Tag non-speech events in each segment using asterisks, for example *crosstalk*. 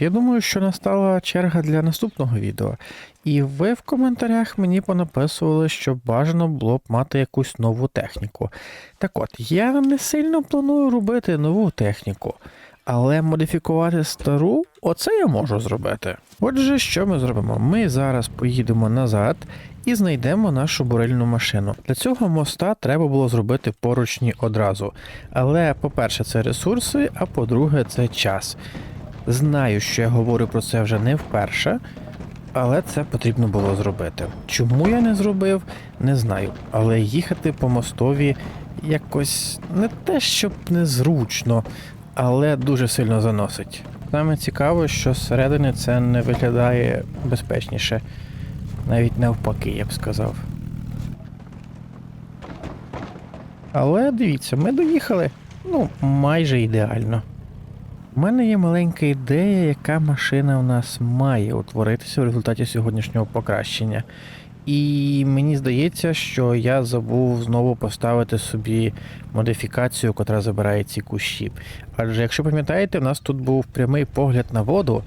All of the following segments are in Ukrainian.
Я думаю, що настала черга для наступного відео, і ви в коментарях мені понаписували, що бажано було б мати якусь нову техніку. Так от, я не сильно планую робити нову техніку, але модифікувати стару, оце я можу зробити. Отже, що ми зробимо? Ми зараз поїдемо назад і знайдемо нашу бурильну машину. Для цього моста треба було зробити поручні одразу. Але, по-перше, це ресурси, а по-друге, це час. Знаю, що я говорю про це вже не вперше, але це потрібно було зробити. Чому я не зробив, не знаю. Але їхати по мостові якось не те, щоб незручно, але дуже сильно заносить. Саме цікаво, що зсередини це не виглядає безпечніше. Навіть навпаки, я б сказав. Але дивіться, ми доїхали. Ну, майже ідеально. У мене є маленька ідея, яка машина в нас має утворитися в результаті сьогоднішнього покращення. І мені здається, що я забув знову поставити собі модифікацію, котра забирає ці кущі. Адже, якщо пам'ятаєте, у нас тут був прямий погляд на воду,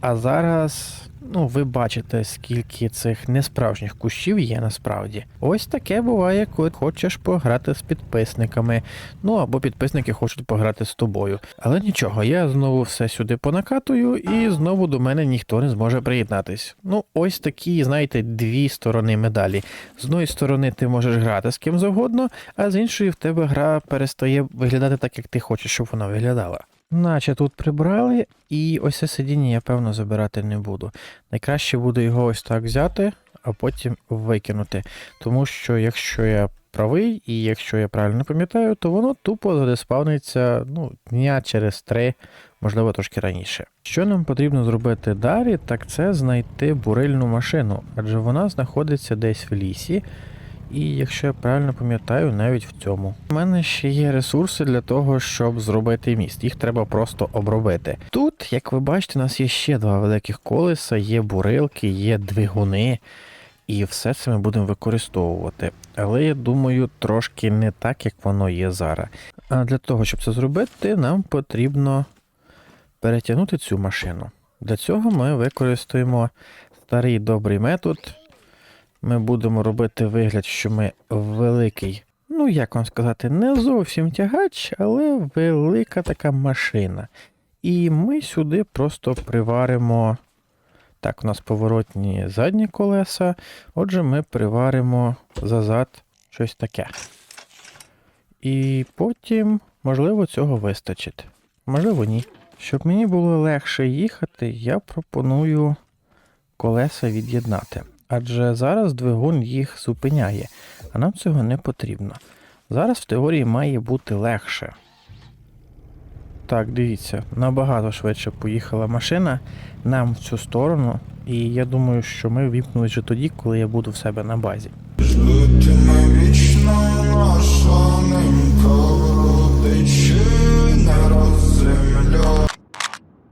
а зараз, ну, ви бачите, скільки цих несправжніх кущів є насправді. Ось таке буває, коли хочеш пограти з підписниками. Ну або підписники хочуть пограти з тобою. Але нічого, я знову все сюди понакатую, і знову до мене ніхто не зможе приєднатись. Ну, ось такі, знаєте, дві сторони медалі. З одної сторони, ти можеш грати з ким завгодно, а з іншої в тебе гра перестає виглядати так, як ти хочеш, щоб вона виглядала. Наче тут прибрали, і ось це сидіння я певно забирати не буду. Найкраще буде його ось так взяти, а потім викинути. Тому що якщо я правий, і якщо я правильно пам'ятаю, то воно тупо задеспавниться ну, дня через три, можливо, трошки раніше. Що нам потрібно зробити далі, так це знайти бурильну машину, адже вона знаходиться десь в лісі. І якщо я правильно пам'ятаю, навіть в цьому. У мене ще є ресурси для того, щоб зробити міст. Їх треба просто обробити. Тут, як ви бачите, у нас є ще два великих колеса, є бурилки, є двигуни, і все це ми будемо використовувати. Але я думаю, трошки не так, як воно є зараз. А для того, щоб це зробити, нам потрібно перетягнути цю машину. Для цього ми використаємо старий добрий метод. Ми будемо робити вигляд, що ми великий, ну як вам сказати, не зовсім тягач, але велика така машина. І ми сюди просто приваримо. Так, у нас поворотні задні колеса. Отже, ми приваримо зазад щось таке. І потім, можливо, цього вистачить. Можливо, ні. Щоб мені було легше їхати, я пропоную колеса від'єднати. Адже зараз двигун їх зупиняє, а нам цього не потрібно. Зараз в теорії має бути легше. Так, дивіться, набагато швидше поїхала машина нам в цю сторону, і я думаю, що ми віпнули вже тоді, коли я буду в себе на базі.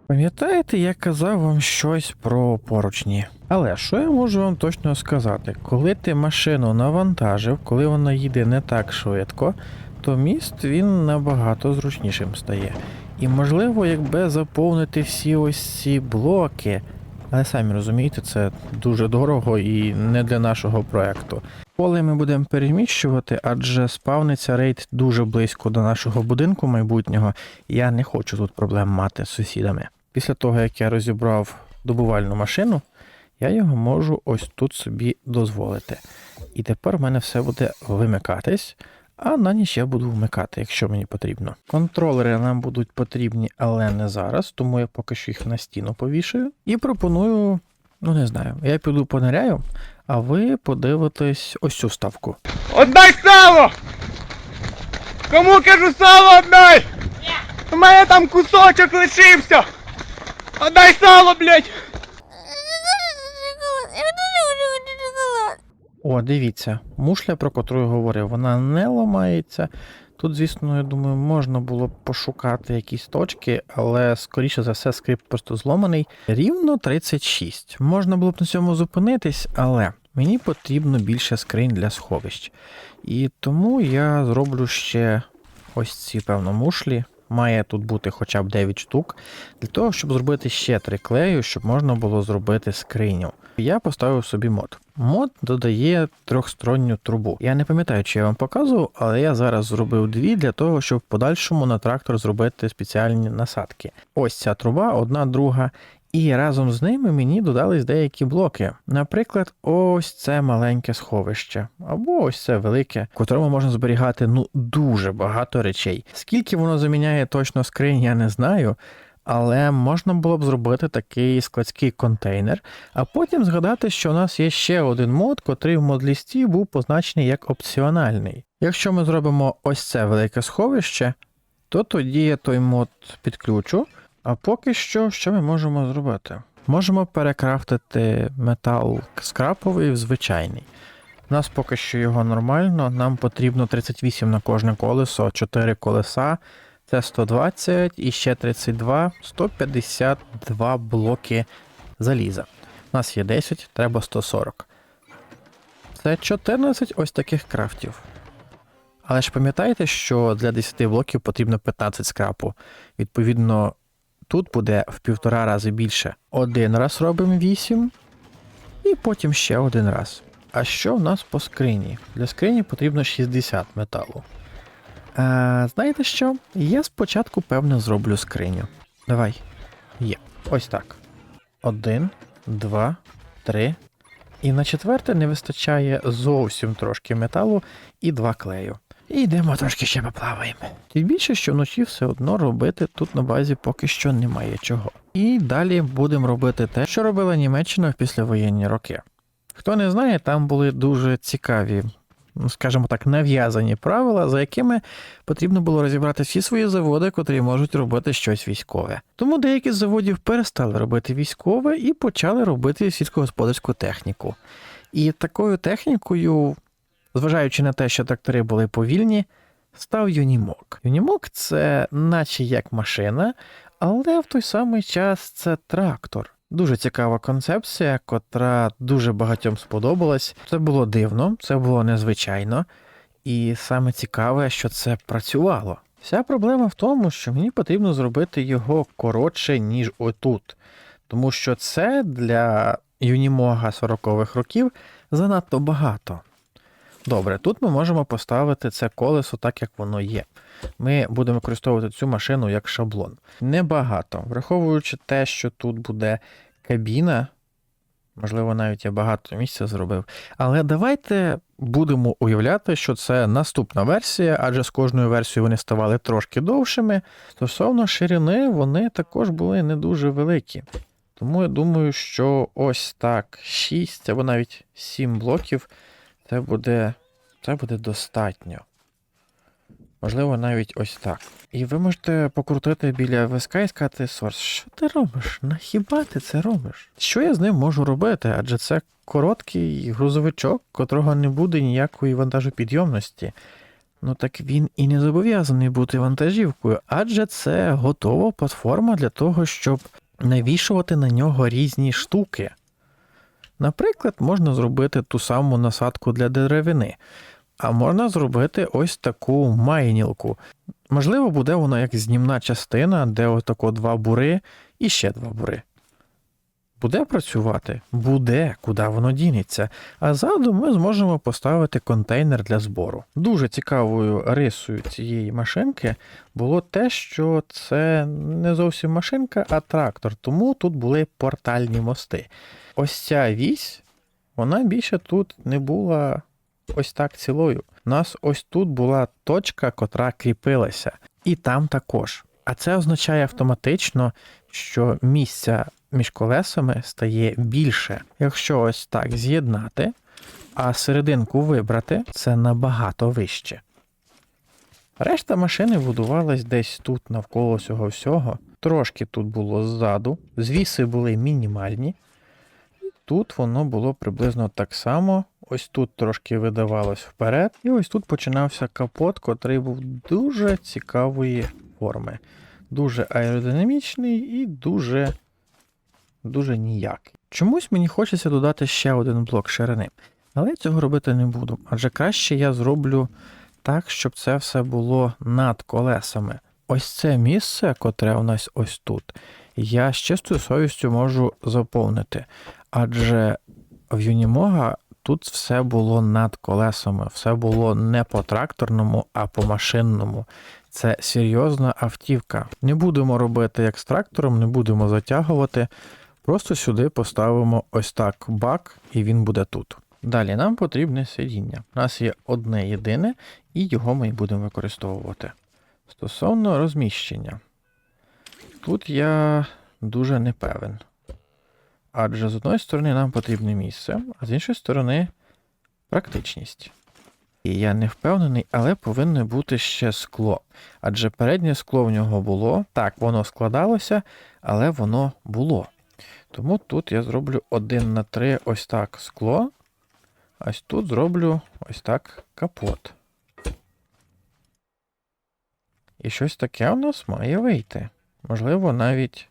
Пам'ятаєте, я казав вам щось про поручні. Але що я можу вам точно сказати? Коли ти машину навантажив, коли вона їде не так швидко, то міст він набагато зручнішим стає. І можливо, якби заповнити всі ось ці блоки, але самі розумієте, це дуже дорого і не для нашого проекту. Поле ми будемо переміщувати, адже спавниться рейд дуже близько до нашого будинку майбутнього, я не хочу тут проблем мати з сусідами. Після того, як я розібрав добувальну машину, я його можу ось тут собі дозволити. І тепер в мене все буде вимикатись, а на ніч я буду вмикати, якщо мені потрібно. Контролери нам будуть потрібні, але не зараз, тому я поки що їх на стіну повішаю. І пропоную, ну не знаю, я піду пониряю, а ви подивитесь ось цю ставку. Отдай сало! Кому кажу сало отдай! У мене там кусочок лишився! Отдай сало, блядь! О, дивіться, мушля, про котру я говорив, вона не ламається. Тут, звісно, я думаю, можна було б пошукати якісь точки, але скоріше за все скрипт просто зломаний. Рівно 36. Можна було б на цьому зупинитись, але мені потрібно більше скринь для сховищ. І тому я зроблю ще ось ці, певно, мушлі. має тут бути хоча б 9 штук, для того, щоб зробити ще три клею, щоб можна було зробити скриню. Я поставив собі мод. Мод додає трьохсторонню трубу. Я не пам'ятаю, чи я вам показував, але я зараз зробив дві для того, щоб в подальшому на трактор зробити спеціальні насадки. Ось ця труба, одна друга. І разом з ними мені додались деякі блоки. Наприклад, ось це маленьке сховище, або ось це велике, в котрому можна зберігати ну дуже багато речей. Скільки воно заміняє точно скринь, я не знаю. Але можна було б зробити такий складський контейнер, а потім згадати, що у нас є ще один мод, котрий в модлісті був позначений як опціональний. Якщо ми зробимо ось це велике сховище, то тоді я той мод підключу. А поки що, що ми можемо зробити? Можемо перекрафтити метал скраповий в звичайний. У нас поки що його нормально, нам потрібно 38 на кожне колесо, 4 колеса, це 120 і ще 32, 152 блоки заліза. У нас є 10, треба 140. Це 14 ось таких крафтів. Але ж пам'ятаєте, що для 10 блоків потрібно 15 скрапу. Відповідно, тут буде в півтора рази більше. Один раз робимо 8, і потім ще один раз. А що в нас по скрині? Для скрині потрібно 60 металу. А, знаєте що? Я спочатку, певно, зроблю скриню. Давай. Є. Ось так. Один, два, три. І на четверте не вистачає зовсім трошки металу і два клею. І йдемо трошки ще поплаваємо. Тим більше, що вночі все одно робити тут на базі поки що немає чого. І далі будемо робити те, що робила Німеччина в післявоєнні роки. Хто не знає, там були дуже цікаві, скажімо так, нав'язані правила, за якими потрібно було розібрати всі свої заводи, котрі можуть робити щось військове. Тому деякі з заводів перестали робити військове і почали робити сільськогосподарську техніку. І такою технікою, зважаючи на те, що трактори були повільні, став Юнімок. Юнімок це наче як машина, але в той самий час це трактор. Дуже цікава концепція, котра дуже багатьом сподобалась. Це було дивно, це було незвичайно, і саме цікаве, що це працювало. Вся проблема в тому, що мені потрібно зробити його коротше, ніж отут. Тому що це для Юнімога 40-х років занадто багато. Добре, тут ми можемо поставити це колесо так, як воно є. Ми будемо використовувати цю машину як шаблон. Небагато. Враховуючи те, що тут буде кабіна, можливо, навіть я багато місця зробив. Але давайте будемо уявляти, що це наступна версія, адже з кожною версією вони ставали трошки довшими. Стосовно ширини, вони також були не дуже великі. Тому я думаю, що ось так 6 або навіть 7 блоків це буде, це буде достатньо. Можливо, навіть ось так. І ви можете покрутити біля виска і сказати, Сорс, що ти робиш? На хіба ти це робиш? Що я з ним можу робити? Адже це короткий грузовичок, котрого не буде ніякої вантажопідйомності. Ну так він і не зобов'язаний бути вантажівкою, адже це готова платформа для того, щоб навішувати на нього різні штуки. Наприклад, можна зробити ту саму насадку для деревини, а можна зробити ось таку майнілку. Можливо, буде вона як знімна частина, де отако два бури і ще два бури. Буде працювати? Буде, куди воно дінеться. А ззаду ми зможемо поставити контейнер для збору. Дуже цікавою рисою цієї машинки було те, що це не зовсім машинка, а трактор, тому тут були портальні мости. Ось ця вісь, вона більше тут не була ось так цілою. У нас ось тут була точка, котра кріпилася, і там також. А це означає автоматично, що місця між колесами стає більше. Якщо ось так з'єднати, а серединку вибрати, це набагато вище. Решта машини будувалась десь тут навколо цього всього. Трошки тут було ззаду, звіси були мінімальні. Тут воно було приблизно так само. Ось тут трошки видавалось вперед, і ось тут починався капот, котрий був дуже цікавої форми. Дуже аеродинамічний і дуже, дуже ніякий. Чомусь мені хочеться додати ще один блок ширини, але я цього робити не буду, адже краще я зроблю так, щоб це все було над колесами. ось це місце, котре у нас ось тут, я з чистою совістю можу заповнити. Адже в Юнімога тут все було над колесами, все було не по тракторному, а по машинному. Це серйозна автівка. Не будемо робити як з трактором, не будемо затягувати. Просто сюди поставимо ось так бак, і він буде тут. Далі нам потрібне сидіння. У нас є одне єдине, і його ми будемо використовувати. Стосовно розміщення. Тут я дуже не певен. Адже з одної сторони нам потрібне місце, а з іншої сторони практичність. І я не впевнений, але повинно бути ще скло. Адже переднє скло в нього було. Так, воно складалося, але воно було. Тому тут я зроблю 1 на 3 ось так скло. Ось тут зроблю ось так капот. І щось таке у нас має вийти. Можливо, навіть.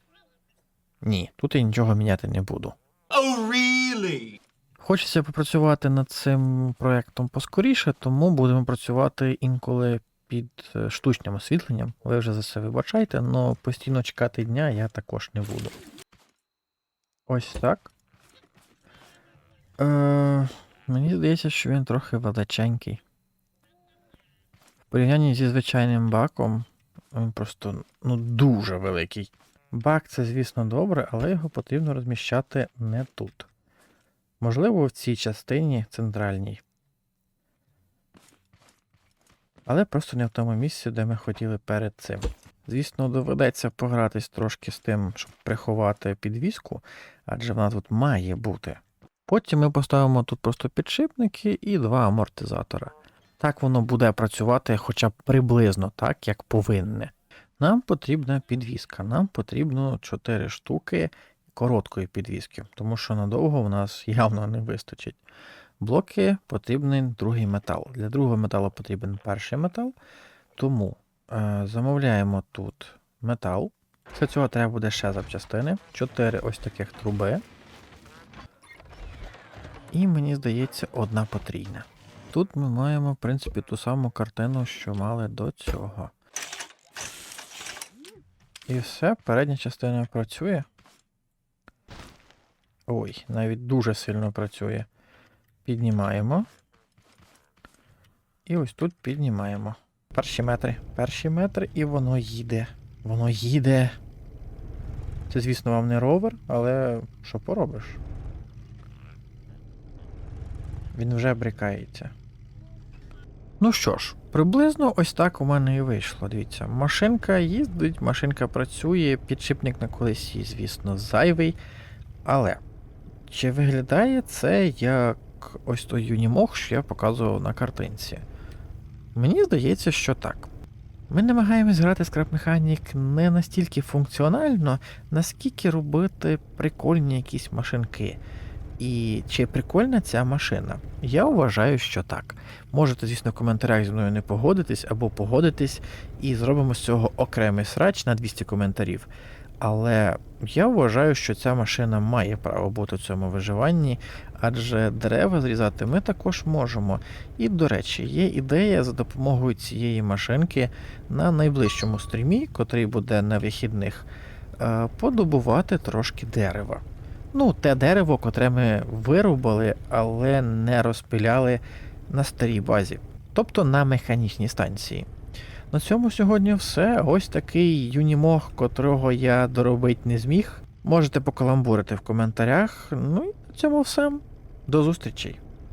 Ні, тут я нічого міняти не буду. Oh, really? Хочеться попрацювати над цим проєктом поскоріше, тому будемо працювати інколи під е, штучним освітленням. Ви вже за це вибачайте, але постійно чекати дня я також не буду. Ось так. Е, мені здається, що він трохи величенький. В порівнянні зі звичайним баком, він просто ну, дуже великий. Бак це, звісно, добре, але його потрібно розміщати не тут. Можливо, в цій частині центральній. Але просто не в тому місці, де ми хотіли перед цим. Звісно, доведеться погратись трошки з тим, щоб приховати підвіску, адже вона тут має бути. Потім ми поставимо тут просто підшипники і два амортизатора. Так воно буде працювати хоча б приблизно так, як повинне. Нам потрібна підвіска, нам потрібно 4 штуки короткої підвіски, тому що надовго в нас *laughs* явно не вистачить. Блоки потрібен другий метал. Для другого металу потрібен перший метал. Тому е, замовляємо тут метал. Для цього треба буде ще запчастини. 4 ось таких труби. І мені здається, одна потрійна. Тут ми маємо, в принципі, ту саму картину, що мали до цього. І все, передня частина працює. Ой, навіть дуже сильно працює. Піднімаємо. І ось тут піднімаємо. Перші метри. Перші метри, і воно їде. Воно їде. Це, звісно, вам не ровер, але що поробиш? Він вже брикається. Ну що ж, приблизно ось так у мене і вийшло. Дивіться, машинка їздить, машинка працює, підшипник на колесі, звісно, зайвий. Але чи виглядає це як ось той юнімог, що я показував на картинці? Мені здається, що так. Ми намагаємось грати Scrap Mechanic не настільки функціонально, наскільки робити прикольні якісь машинки. І чи прикольна ця машина? Я вважаю, що так. Можете, звісно, в коментарях зі мною не погодитись або погодитись, і зробимо з цього окремий срач на 200 коментарів. Але я вважаю, що ця машина має право бути в цьому виживанні, адже дерева зрізати ми також можемо. І, до речі, є ідея за допомогою цієї машинки на найближчому стрімі, котрий буде на вихідних, е, подобувати трошки дерева. Ну, те дерево, котре ми вирубали, але не розпиляли на старій базі, тобто на механічній станції. На цьому сьогодні все. Ось такий юнімог, котрого я доробити не зміг. Можете покаламбурити в коментарях. Ну і на цьому все. До зустрічей!